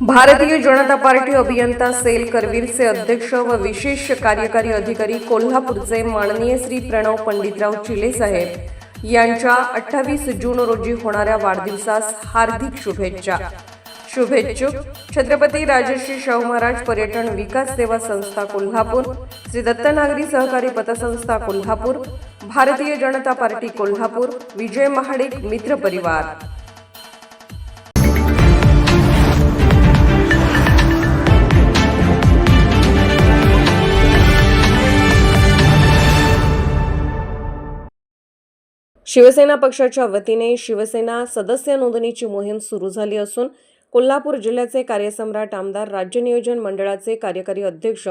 भारतीय जनता पार्टी अभियंता सेल करवीरचे अध्यक्ष व विशेष कार्यकारी अधिकारी कोल्हापूरचे माननीय श्री प्रणव पंडितराव चिलेसाहेब यांच्या अठ्ठावीस जून रोजी होणाऱ्या वाढदिवसास हार्दिक शुभेच्छा. शुभेच्छुक छत्रपती राजश्री शाहू महाराज पर्यटन विकास सेवा संस्था कोल्हापूर श्री दत्तनागरी सहकारी पतसंस्था कोल्हापूर भारतीय जनता पार्टी कोल्हापूर विजय महाडिक मित्र परिवार. शिवसेना पक्षाच्या वतीने शिवसेना सदस्य नोंदणीची मोहीम सुरू झाली असून कोल्हापूर जिल्ह्याचे कार्यसम्राट आमदार राज्य नियोजन मंडळाचे कार्यकारी अध्यक्ष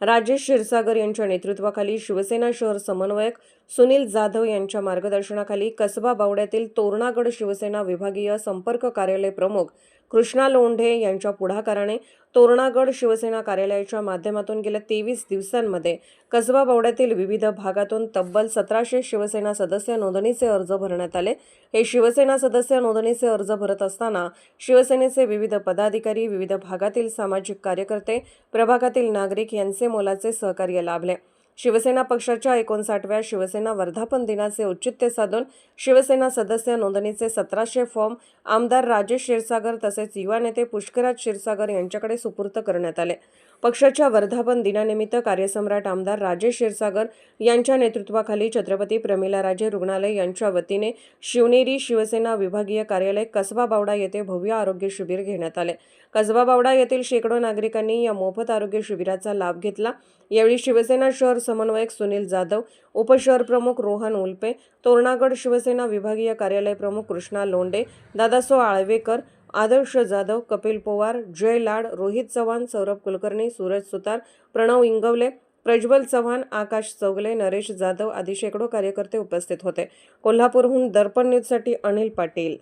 राजेश क्षीरसागर यांच्या नेतृत्वाखाली शिवसेना शहर समन्वयक सुनील जाधव यांच्या मार्गदर्शनाखाली कसबा बावड्यातील तोरणागड शिवसेना विभागीय संपर्क कार्यालय प्रमुख कृष्णा लोंढे यांच्या पुढाकाराने तोरणागड शिवसेना कार्यालयाच्या माध्यमातून गेल्या तेवीस दिवसांमध्ये कसबा बावड्यातील विविध भागातून तब्बल सतराशे शिवसेना सदस्य नोंदणीचे अर्ज भरण्यात आले. हे शिवसेना सदस्य नोंदणीचे अर्ज भरत असताना शिवसेनेचे विविध पदाधिकारी विविध भागातील सामाजिक कार्यकर्ते प्रभागातील नागरिक यांचे मोलाचे सहकार्य लाभले. शिवसेना पक्षाच्या एकोणसाठव्या शिवसेना वर्धापन दिनाचे औचित्य साधून शिवसेना सदस्य नोंदणीचे सतराशे फॉर्म आमदार राजेश क्षीरसागर तसेच युवा नेते पुष्कराज क्षीरसागर यांच्याकडे सुपूर्त करण्यात आले. पक्षाच्या वर्धापन दिनानिमित्त कार्यसम्राट आमदार राजेश क्षीरसागर यांच्या नेतृत्वाखाली छत्रपती प्रमिलाराजे रुग्णालय यांच्या वतीने शिवनेरी शिवसेना विभागीय कार्यालय कसबा बावडा येथे भव्य आरोग्य शिबिर घेण्यात आले. कसबा बावडा येथील शेकडो नागरिकांनी या मोफत आरोग्य शिबिराचा लाभ घेतला. यावेळी शिवसेना शहर समन्वयक सुनील जाधव उपशहर प्रमुख रोहन उल्पे तोरणागड शिवसेना विभागीय कार्यालय प्रमुख कृष्णा लोंडे दादासो आळवेकर आदर्श जाधव कपिल पवार जय लाड रोहित चव्हाण सौरभ कुलकर्णी सूरज सुतार प्रणव इंगवले प्रज्वल चव्हाण आकाश चौगले नरेश जाधव आदी शेकडो कार्यकर्ते उपस्थित होते. कोल्हापूरहून दर्पण न्यूजसाठी अनिल पाटील.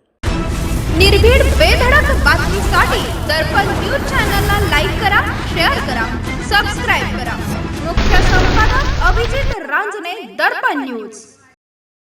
निर्भीड बेधडक बातमीसाठी दर्पण न्यूज चॅनलला लाईक करा शेअर करा सबस्क्राईब करा. Карпа Ньюс.